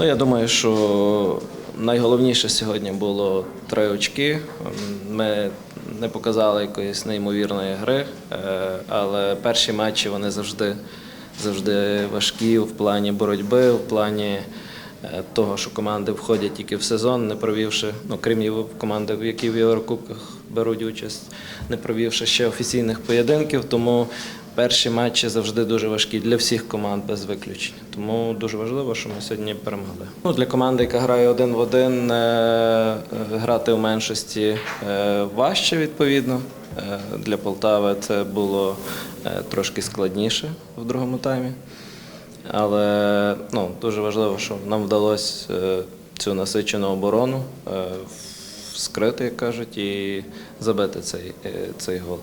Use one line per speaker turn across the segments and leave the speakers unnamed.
Ну, я думаю, що найголовніше сьогодні було три очки. Ми не показали якоїсь неймовірної гри, е, але перші матчі вони завжди, завжди важкі в плані боротьби, в плані е, того, що команди входять тільки в сезон, не провівши, ну крім команди, які в Єврокубках беруть участь, не провівши ще офіційних поєдинків. Тому перші матчі завжди дуже важкі для всіх команд без виключення. Тому дуже важливо, що ми сьогодні перемогли. Ну, для команди, яка грає один в один, е, е, грати в меншості е, важче відповідно. Для Полтави це було трошки складніше в другому таймі. Але ну, дуже важливо, що нам вдалося цю насичену оборону е, скрити, як кажуть, і забити цей, цей гол.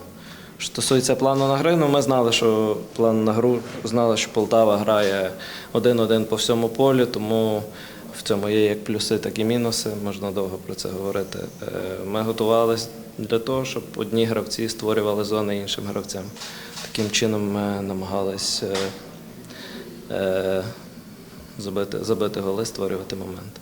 Що стосується плану на гри, ну ми знали, що план на гру, знали, що Полтава грає один-один по всьому полю, тому в цьому є як плюси, так і мінуси. Можна довго про це говорити. Е, Ми готувалися для того, щоб одні гравці створювали зони іншим гравцям. Таким чином ми намагалися е, забити, забити голи, створювати моменти.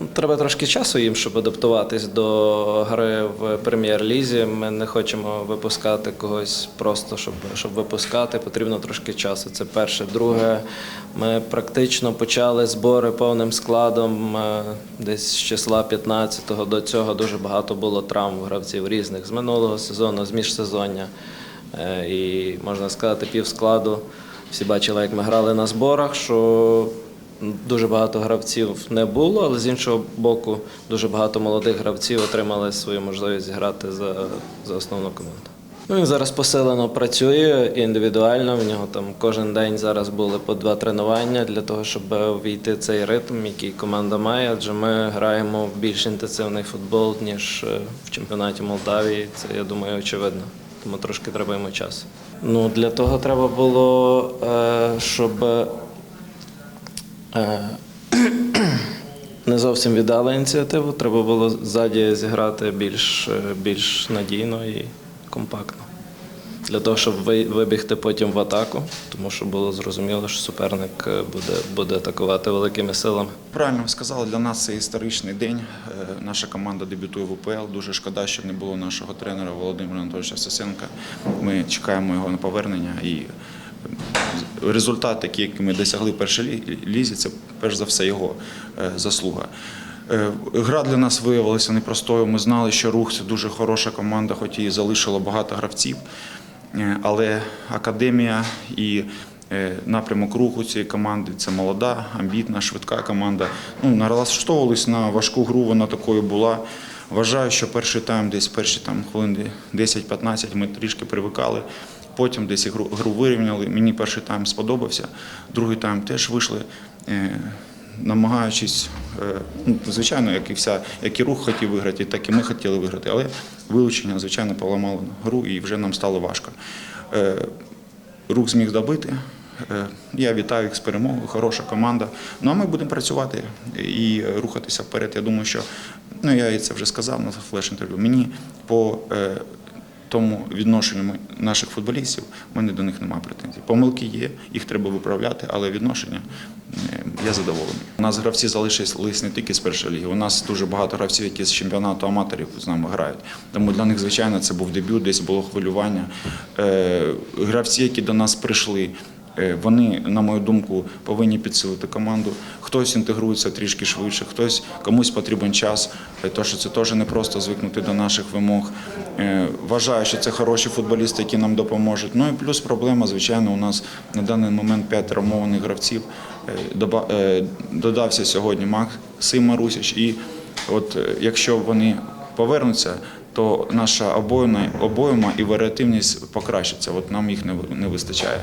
Ну, Треба трошки часу їм, щоб адаптуватись до гри в прем'єр-лізі. Ми не хочемо випускати когось просто, щоб, щоб випускати. Потрібно трошки часу. Це перше. Друге, ми практично почали збори повним складом е, десь з числа 15-го. До цього дуже багато було травм гравців різних з минулого сезону, з міжсезоння. Е, І можна сказати, пів складу. Всі бачили, як ми грали на зборах, що дуже багато гравців не було, але з іншого боку, дуже багато молодих гравців отримали свою можливість грати за, за основну команду. Ну, він зараз посилено працює індивідуально. В нього там кожен день зараз були по два тренування для того, щоб війти цей ритм, який команда має. Адже ми граємо в більш інтенсивний футбол, ніж е, в чемпіонаті Молдавії. Це я думаю, очевидно. Тому трошки треба йому часу. Ну для того треба було, е, щоб не зовсім віддали ініціативу. Треба було ззаді зіграти більш, е, більш надійно і компактно. Для того, щоб вибігти потім в атаку, тому що було зрозуміло, що суперник е, буде, буде атакувати великими силами.
Правильно ви сказали, для нас це історичний день. Е, Наша команда дебютує в УПЛ. Дуже шкода, що не було нашого тренера Володимира Анатолійовича Сосенка. Ми чекаємо його на повернення. І результат, який ми досягли в першій лізі, це перш за все його е, заслуга. Е, Гра для нас виявилася непростою. Ми знали, що рух це дуже хороша команда, хоч і залишило багато гравців. Е, Але академія і напрямок руху цієї команди це молода, амбітна, швидка команда. Ну, налаштовувались на важку гру, вона такою була. Вважаю, що перший тайм, десь перші там хвилин 10-15 ми трішки привикали. Потім десь гру, вирівняли. Мені перший тайм сподобався. Другий тайм теж вийшли. е, намагаючись, е, ну, звичайно, як і вся, як і рух хотів виграти, так і ми хотіли виграти, але вилучення, звичайно, поламало гру і вже нам стало важко. Е, Рух зміг добити. Я вітаю їх з перемогою, хороша команда. Ну а ми будемо працювати і рухатися вперед. Я думаю, що ну я це вже сказав на флеш-інтерв'ю. Мені по тому відношенню ми- наших футболістів у мене до них немає претензій. Помилки є, їх треба виправляти, але відношення е, я задоволений. У нас гравці залишились не тільки з першої ліги. У нас дуже багато гравців, які з чемпіонату аматорів з нами грають. Тому для них, звичайно, це був дебют, десь було хвилювання. Е, Гравці, які до нас прийшли. Е, Вони, на мою думку, повинні підсилити команду. Хтось інтегрується трішки швидше, хтось комусь потрібен час. е, То що це теж не просто звикнути до наших вимог. Е, Вважаю, що це хороші футболісти, які нам допоможуть. Ну і плюс проблема, звичайно, у нас на даний момент п'ять травмованих гравців. Додався сьогодні Максим Марусіч. І от якщо вони повернуться, то наша обойма, обойма і варіативність покращиться. От нам їх не, не вистачає.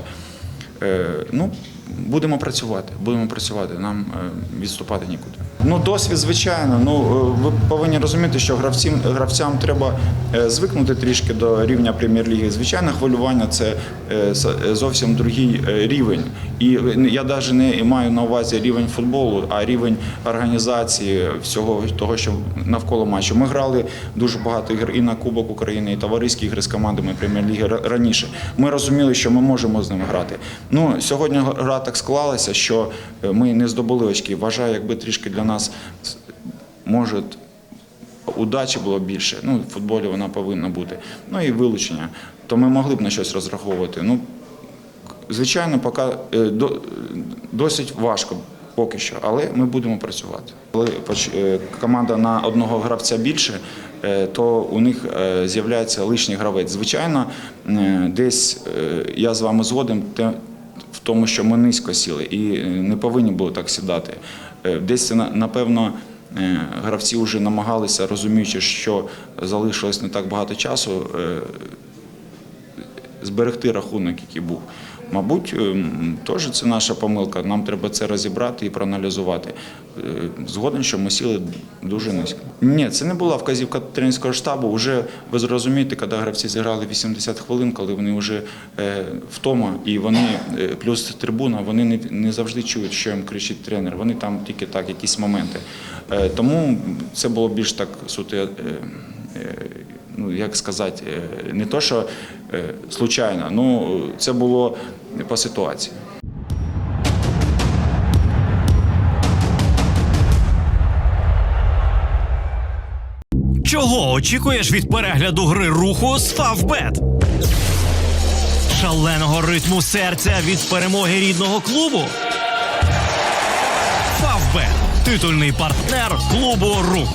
Е, ну, будемо працювати, будемо працювати, нам е, відступати нікуди. Ну, досвід, звичайно. Ну, е, ви повинні розуміти, що гравцям, гравцям треба звикнути трішки до рівня прем'єр-ліги. Звичайно, хвилювання це зовсім другий рівень. І я навіть не маю на увазі рівень футболу, а рівень організації всього того, що навколо матчу. Ми грали дуже багато ігор і на Кубок України, і товариські ігри з командами прем'єр-ліги раніше. Ми розуміли, що ми можемо з ними грати. Ну сьогодні гра так склалася, що е, ми не здобули очки. Вважаю, якби трішки для нас може. Удачі було більше. Ну, в футболі вона повинна бути. Ну і вилучення. То ми могли б на щось розраховувати. Ну, звичайно, поки е, до- досить важко поки що, але ми будемо працювати. Коли поч- е, команда на одного гравця більше, е, то у них з'являється лишній гравець. Звичайно, десь я з вами згоден в тому, що ми низько сіли і не повинні були так сідати. Десь напевно. Гравці вже намагалися, розуміючи, що залишилось не так багато часу, зберегти рахунок, який був. Мабуть, ем, теж це наша помилка. Нам треба це розібрати і проаналізувати. Е, Згоден, що ми сіли дуже низько. Ні, це не була вказівка тренерського штабу. Уже ви зрозумієте, коли гравці зіграли 80 хвилин, коли вони вже е, втома, і вони е, плюс трибуна, вони не, завжди чують, що їм кричить тренер. Вони там тільки так, якісь моменти. Тому це було більш так суто. ну як сказати, не то, що случайно, ну це було по ситуації.
Чого очікуєш від перегляду гри руху з Фавбет? Шаленого ритму серця від перемоги рідного клубу? Фавбет титульний партнер клубу Рух.